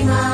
います。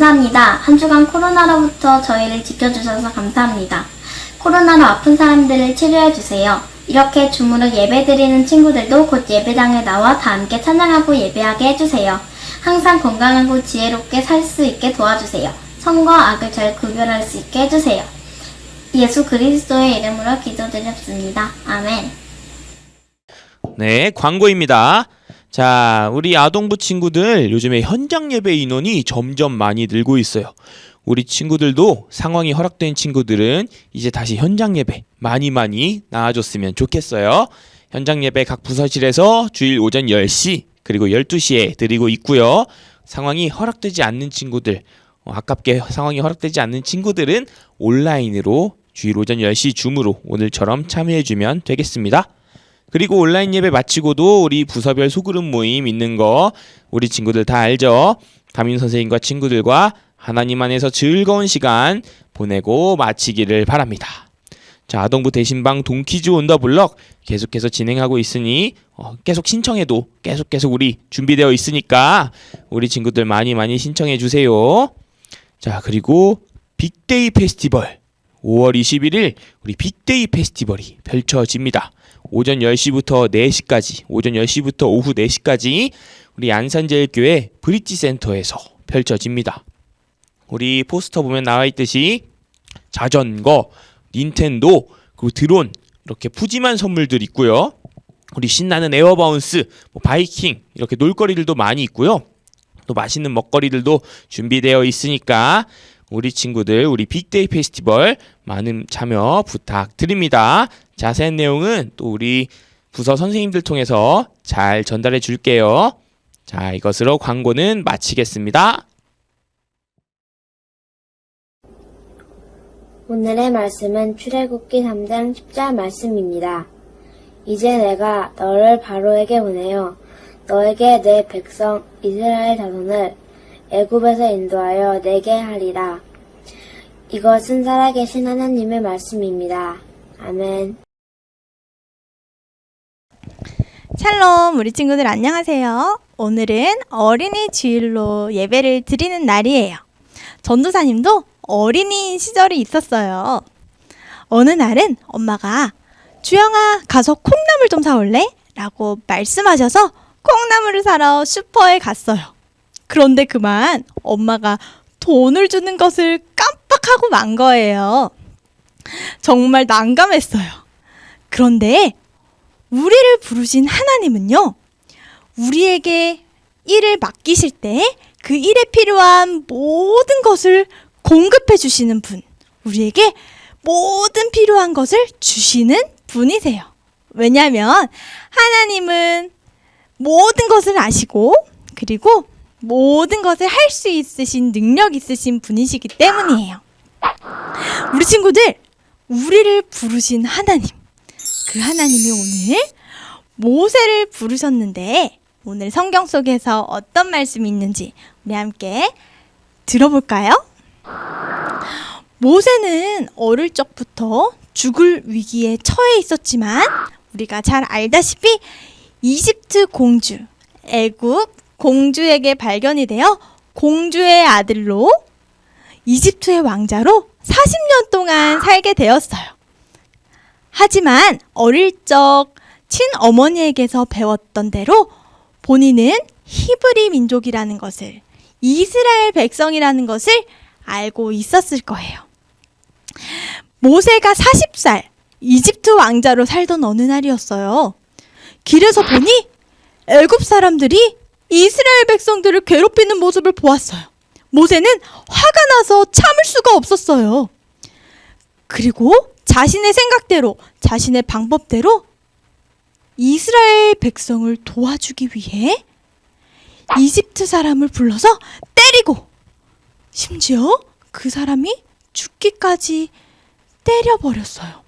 감사합니다. 한 주간 코로나로부터 저희를 지켜주셔서 감사합니다. 코로나로 아픈 사람들을 치료해 주세요. 이렇게 줌으로 예배 드리는 친구들도 곧 예배당에 나와 다 함께 찬양하고 예배하게 해주세요. 항상 건강하고 지혜롭게 살 수 있게 도와주세요. 선과 악을 잘 구별할 수 있게 해주세요. 예수 그리스도의 이름으로 기도드렸습니다. 아멘. 네, 광고입니다. 자, 우리 아동부 친구들 요즘에 현장 예배 인원이 점점 많이 늘고 있어요. 우리 친구들도 상황이 허락된 친구들은 이제 다시 현장 예배 많이 많이 나와줬으면 좋겠어요. 현장 예배 각 부서실에서 주일 오전 10시 그리고 12시에 드리고 있고요. 상황이 허락되지 않는 친구들, 어, 아깝게 상황이 허락되지 않는 친구들은 온라인으로 주일 오전 10시 줌으로 오늘처럼 참여해주면 되겠습니다. 그리고 온라인 예배 마치고도 우리 부서별 소그룹 모임 있는 거 우리 친구들 다 알죠? 담임 선생님과 친구들과 하나님 안에서 즐거운 시간 보내고 마치기를 바랍니다. 자, 아동부 대신방 동키즈 온 더 블럭 계속해서 진행하고 있으니 어, 계속 신청해도 계속 계속 우리 준비되어 있으니까 우리 친구들 많이 많이 신청해 주세요. 자, 그리고 빅데이 페스티벌 5월 21일 우리 빅데이 페스티벌이 펼쳐집니다. 오전 10시부터 4시까지, 오전 10시부터 오후 4시까지 우리 안산제일교회 브릿지 센터에서 펼쳐집니다. 우리 포스터 보면 나와 있듯이 자전거, 닌텐도, 그리고 드론 이렇게 푸짐한 선물들 있고요. 우리 신나는 에어바운스, 뭐 바이킹 이렇게 놀거리들도 많이 있고요. 또 맛있는 먹거리들도 준비되어 있으니까 우리 친구들 우리 빅데이 페스티벌 많은 참여 부탁드립니다. 자세한 내용은 또 우리 부서 선생님들 통해서 잘 전달해 줄게요. 자, 이것으로 광고는 마치겠습니다. 오늘의 말씀은 출애굽기 3장 10절 말씀입니다. 이제 내가 너를 바로에게 보내어 너에게 내 백성 이스라엘 자손을 애굽에서 인도하여 내게 하리라. 이것은 살아계신 하나님의 말씀입니다. 아멘. 샬롬, 우리 친구들 안녕하세요. 오늘은 어린이 주일로 예배를 드리는 날이에요. 전도사님도 어린이인 시절이 있었어요. 어느 날은 엄마가 주영아 가서 콩나물 좀 사올래? 라고 말씀하셔서 콩나물을 사러 슈퍼에 갔어요. 그런데 그만 엄마가 돈을 주는 것을 깜빡하고 만 거예요. 정말 난감했어요. 그런데 우리를 부르신 하나님은요, 우리에게 일을 맡기실 때 그 일에 필요한 모든 것을 공급해 주시는 분, 우리에게 모든 필요한 것을 주시는 분이세요. 왜냐하면 하나님은 모든 것을 아시고, 그리고 모든 것을 할 수 있으신 능력 있으신 분이시기 때문이에요. 우리 친구들, 우리를 부르신 하나님, 그 하나님이 오늘 모세를 부르셨는데 오늘 성경 속에서 어떤 말씀이 있는지 우리 함께 들어볼까요? 모세는 어릴 적부터 죽을 위기에 처해 있었지만 우리가 잘 알다시피 이집트 공주, 애국 공주에게 발견이 되어 공주의 아들로 이집트의 왕자로 40년 동안 살게 되었어요. 하지만 어릴 적 친어머니에게서 배웠던 대로 본인은 히브리 민족이라는 것을 이스라엘 백성이라는 것을 알고 있었을 거예요. 모세가 40살 이집트 왕자로 살던 어느 날이었어요. 길에서 보니 애굽 사람들이 이스라엘 백성들을 괴롭히는 모습을 보았어요. 모세는 화가 나서 참을 수가 없었어요. 그리고 자신의 생각대로, 자신의 방법대로 이스라엘 백성을 도와주기 위해 이집트 사람을 불러서 때리고 심지어 그 사람이 죽기까지 때려버렸어요.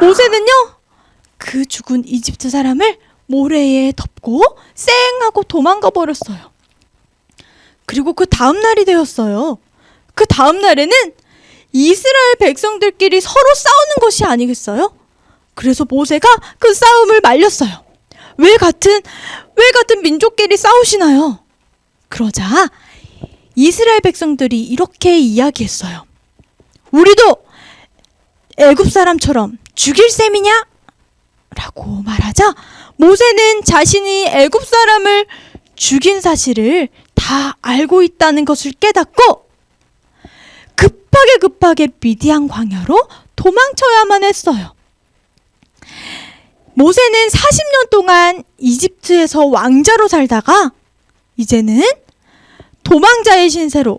모세는요, 그 죽은 이집트 사람을 모래에 덮고 쌩 하고 도망가 버렸어요. 그리고 그 다음 날이 되었어요. 그 다음 날에는 이스라엘 백성들끼리 서로 싸우는 것이 아니겠어요? 그래서 모세가 그 싸움을 말렸어요. 왜 같은 왜 같은 민족끼리 싸우시나요? 그러자 이스라엘 백성들이 이렇게 이야기했어요. 우리도 애굽 사람처럼 죽일 셈이냐? 라고 말하자 모세는 자신이 애굽 사람을 죽인 사실을 다 알고 있다는 것을 깨닫고 급하게 급하게 미디안 광야로 도망쳐야만 했어요. 모세는 40년 동안 이집트에서 왕자로 살다가 이제는 도망자의 신세로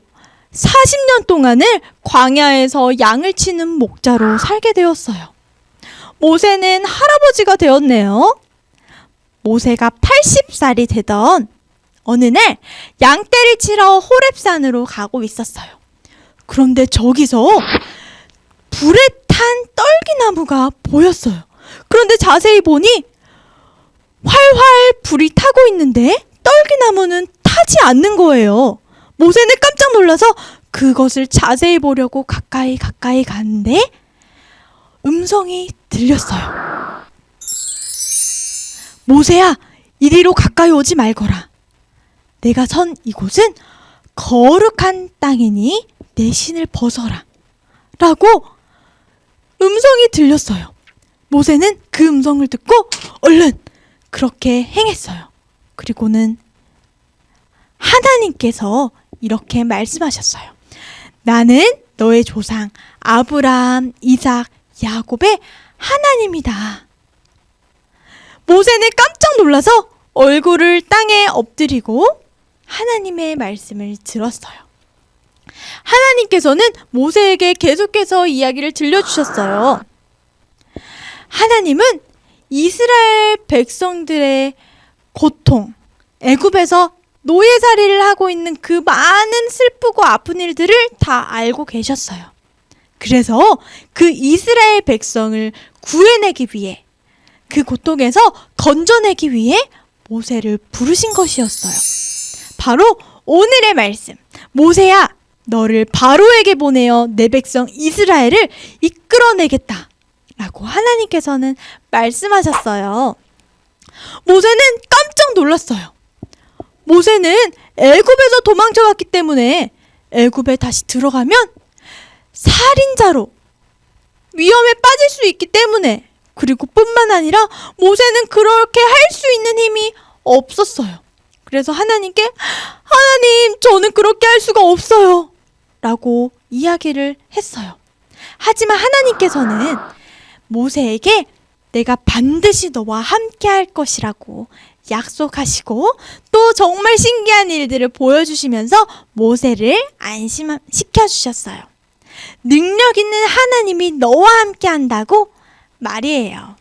40년 동안을 광야에서 양을 치는 목자로 살게 되었어요. 모세는 할아버지가 되었네요. 모세가 80살이 되던 어느 날 양떼를 치러 호렙산으로 가고 있었어요. 그런데 저기서 불에 탄 떨기나무가 보였어요. 그런데 자세히 보니 활활 불이 타고 있는데 떨기나무는 타지 않는 거예요. 모세는 깜짝 놀라서 그것을 자세히 보려고 가까이 가까이 갔는데 음성이 들렸어요. 모세야, 이리로 가까이 오지 말거라. 내가 선 이곳은 거룩한 땅이니 내 신을 벗어라. 라고 음성이 들렸어요. 모세는 그 음성을 듣고 얼른 그렇게 행했어요. 그리고는 하나님께서 이렇게 말씀하셨어요. 나는 너의 조상 아브라함, 이삭, 야곱의 하나님이다. 모세는 깜짝 놀라서 얼굴을 땅에 엎드리고 하나님의 말씀을 들었어요. 하나님께서는 모세에게 계속해서 이야기를 들려주셨어요. 하나님은 이스라엘 백성들의 고통, 애굽에서 노예살이를 하고 있는 그 많은 슬프고 아픈 일들을 다 알고 계셨어요. 그래서 그 이스라엘 백성을 구해내기 위해 그 고통에서 건져내기 위해 모세를 부르신 것이었어요. 바로 오늘의 말씀. 모세야, 너를 바로에게 보내어 내 백성 이스라엘을 이끌어내겠다. 라고 하나님께서는 말씀하셨어요. 모세는 깜짝 놀랐어요. 모세는 애굽에서 도망쳐 왔기 때문에 애굽에 다시 들어가면 살인자로 위험에 빠질 수 있기 때문에 그리고 뿐만 아니라 모세는 그렇게 할 수 있는 힘이 없었어요. 그래서 하나님께 하나님 저는 그렇게 할 수가 없어요. 라고 이야기를 했어요. 하지만 하나님께서는 모세에게 내가 반드시 너와 함께 할 것이라고 약속하시고 또 정말 신기한 일들을 보여주시면서 모세를 안심시켜 주셨어요. 능력 있는 하나님이 너와 함께 한다고 말이에요.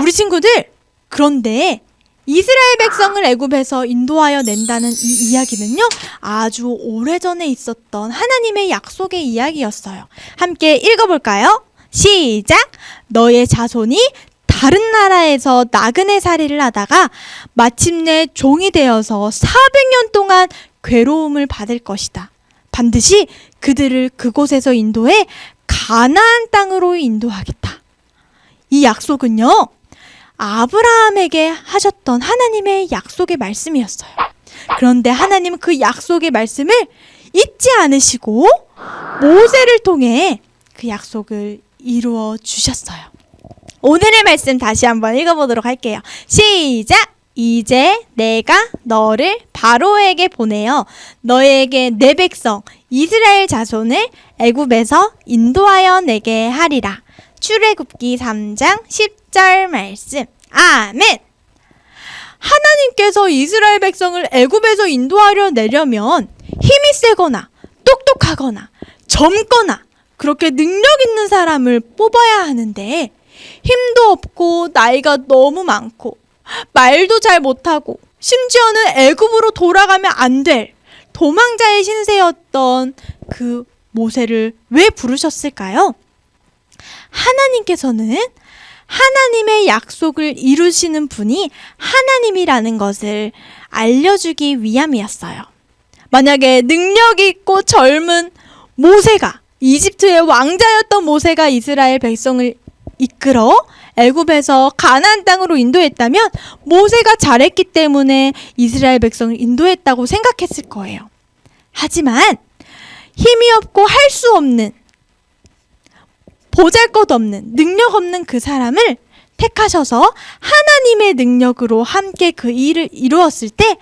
우리 친구들, 그런데 이스라엘 백성을 애굽에서 인도하여 낸다는 이 이야기는요, 아주 오래전에 있었던 하나님의 약속의 이야기였어요. 함께 읽어 볼까요? 시작! 너의 자손이 다른 나라에서 나그네 살이를 하다가 마침내 종이 되어서 400년 동안 괴로움을 받을 것이다. 반드시 그들을 그곳에서 인도해 가나안 땅으로 인도하겠다. 이 약속은요. 아브라함에게 하셨던 하나님의 약속의 말씀이었어요. 그런데 하나님은 그 약속의 말씀을 잊지 않으시고 모세를 통해 그 약속을 이루어 주셨어요. 오늘의 말씀 다시 한번 읽어보도록 할게요. 시작! 이제 내가 너를 바로에게 보내어 너에게 내 백성 이스라엘 자손을 애굽에서 인도하여 내게 하리라. 출애굽기 3장 10절 말씀. 아멘. 하나님께서 이스라엘 백성을 애굽에서 인도하려 내려면 힘이 세거나 똑똑하거나 젊거나 그렇게 능력 있는 사람을 뽑아야 하는데 힘도 없고 나이가 너무 많고 말도 잘 못하고 심지어는 애굽으로 돌아가면 안 될 도망자의 신세였던 그 모세를 왜 부르셨을까요? 하나님께서는 하나님의 약속을 이루시는 분이 하나님이라는 것을 알려주기 위함이었어요. 만약에 능력 있고 젊은 모세가 이집트의 왕자였던 모세가 이스라엘 백성을 이끌어 애굽에서 가나안 땅으로 인도했다면 모세가 잘했기 때문에 이스라엘 백성을 인도했다고 생각했을 거예요. 하지만 힘이 없고 할 수 없는 보잘 것 없는 능력 없는 그 사람을 택하셔서 하나님의 능력으로 함께 그 일을 이루었을 때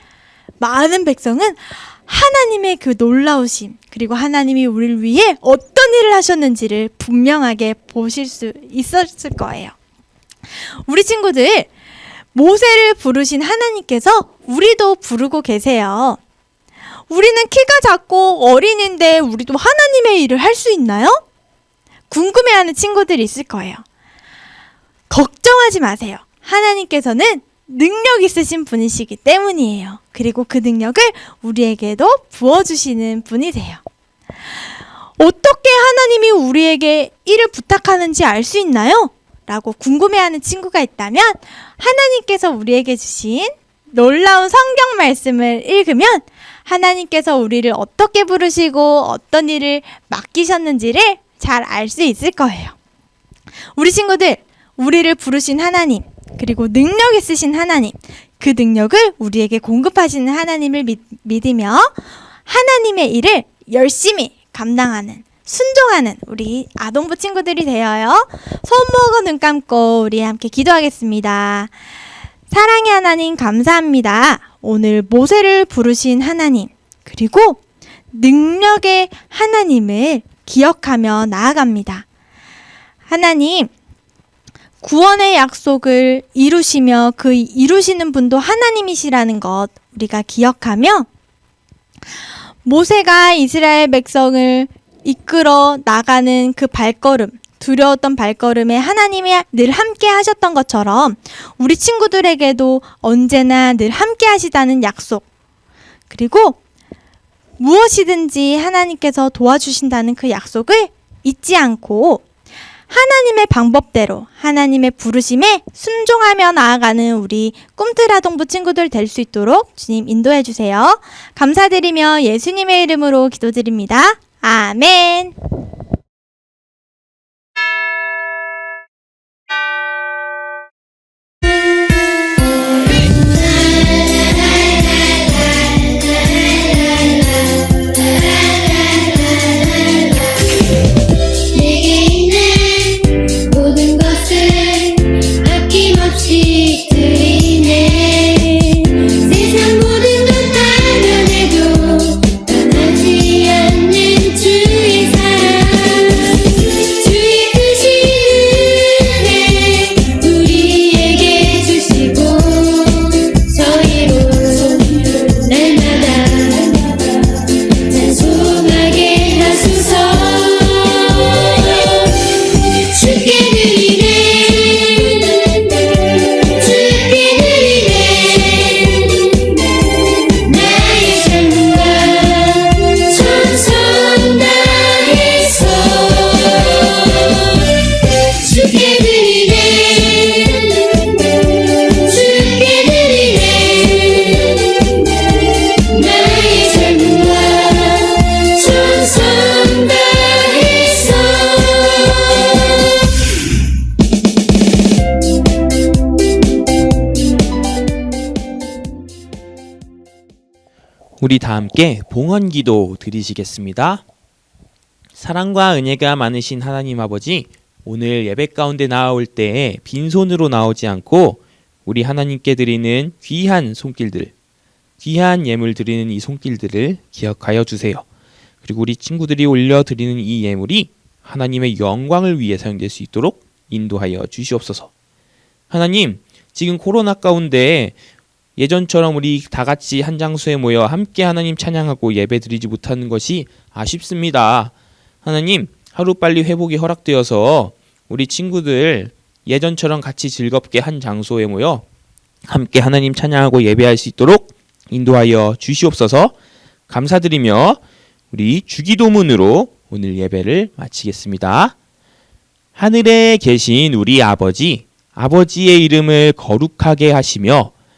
많은 백성은 하나님의 그 놀라우심 그리고 하나님이 우리를 위해 어떤 일을 하셨는지를 분명하게 보실 수 있었을 거예요. 우리 친구들 모세를 부르신 하나님께서 우리도 부르고 계세요. 우리는 키가 작고 어린인데 우리도 하나님의 일을 할 수 있나요? 궁금해하는 친구들이 있을 거예요. 걱정하지 마세요. 하나님께서는 능력 있으신 분이시기 때문이에요. 그리고 그 능력을 우리에게도 부어주시는 분이세요. 어떻게 하나님이 우리에게 일을 부탁하는지 알 수 있나요? 라고 궁금해하는 친구가 있다면 하나님께서 우리에게 주신 놀라운 성경 말씀을 읽으면 하나님께서 우리를 어떻게 부르시고 어떤 일을 맡기셨는지를 잘 알 수 있을 거예요. 우리 친구들, 우리를 부르신 하나님, 그리고 능력 있으신 하나님, 그 능력을 우리에게 공급하시는 하나님을 믿, 믿으며 하나님의 일을 열심히 감당하는 순종하는 우리 아동부 친구들이 되어요. 손 모으고 눈 감고 우리 함께 기도하겠습니다. 사랑의 하나님 감사합니다. 오늘 모세를 부르신 하나님 그리고 능력의 하나님을 기억하며 나아갑니다. 하나님 구원의 약속을 이루시며 그 이루시는 분도 하나님이시라는 것 우리가 기억하며 모세가 이스라엘 백성을 이끌어 나가는 그 발걸음, 두려웠던 발걸음에 하나님이 늘 함께 하셨던 것처럼 우리 친구들에게도 언제나 늘 함께 하시다는 약속, 그리고 무엇이든지 하나님께서 도와주신다는 그 약속을 잊지 않고 하나님의 방법대로 하나님의 부르심에 순종하며 나아가는 우리 꿈틀아동부 친구들 될 수 있도록 주님 인도해 주세요. 감사드리며 예수님의 이름으로 기도드립니다. 아멘. 우리 다 함께 봉헌 기도 드리시겠습니다. 사랑과 은혜가 많으신 하나님 아버지, 오늘 예배 가운데 나올 때 빈손으로 나오지 않고 우리 하나님께 드리는 귀한 손길들, 귀한 예물 드리는 이 손길들을 기억하여 주세요. 그리고 우리 친구들이 올려 드리는 이 예물이 하나님의 영광을 위해 사용될 수 있도록 인도하여 주시옵소서. 하나님, 지금 코로나 가운데 예전처럼 우리 다 같이 한 장소에 모여 함께 하나님 찬양하고 예배 드리지 못하는 것이 아쉽습니다. 하나님, 하루빨리 회복이 허락되어서 우리 친구들 예전처럼 같이 즐겁게 한 장소에 모여 함께 하나님 찬양하고 예배할 수 있도록 인도하여 주시옵소서 감사드리며 우리 주기도문으로 오늘 예배를 마치겠습니다. 하늘에 계신 우리 아버지, 아버지의 이름을 거룩하게 하시며